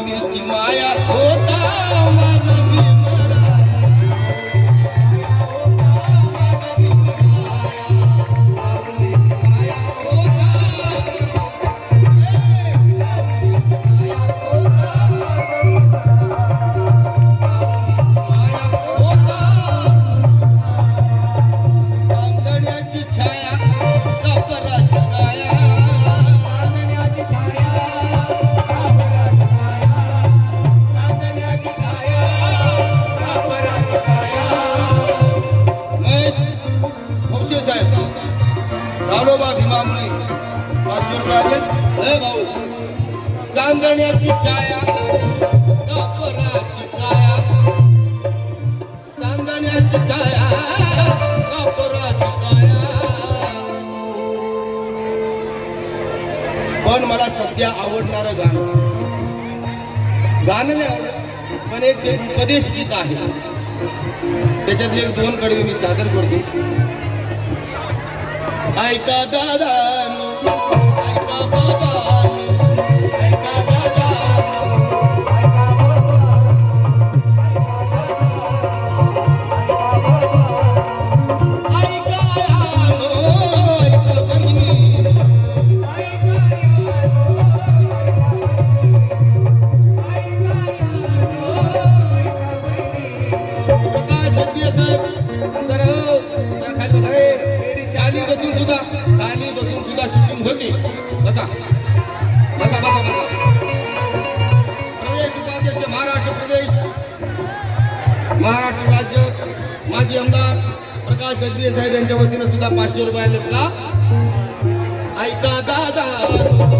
गावड्याची माया होता माझा भीमराया. भाऊ चांदण्याची छाया चांदण्याची छाया पण मला सध्या आवडणारं गाणं. गाणं नाही आवडत पण एक उपदेश गीत आहे. त्याच्यातले एक दोन कडवे मी सादर करतो. ऐका दादा ऐका जरा जरा खाली बसून सुद्धा खाली बसून सुद्धा शूटिंग होते. बसा. बसा बसा बसा. प्रदेश उपाध्यक्ष महाराष्ट्र प्रदेश. महाराष्ट्र राज्य. माजी आमदार प्रकाश गजबिये साहेब यांच्या वतीनं सुद्धा पाचशे रुपये आलेत का ऐका दादा.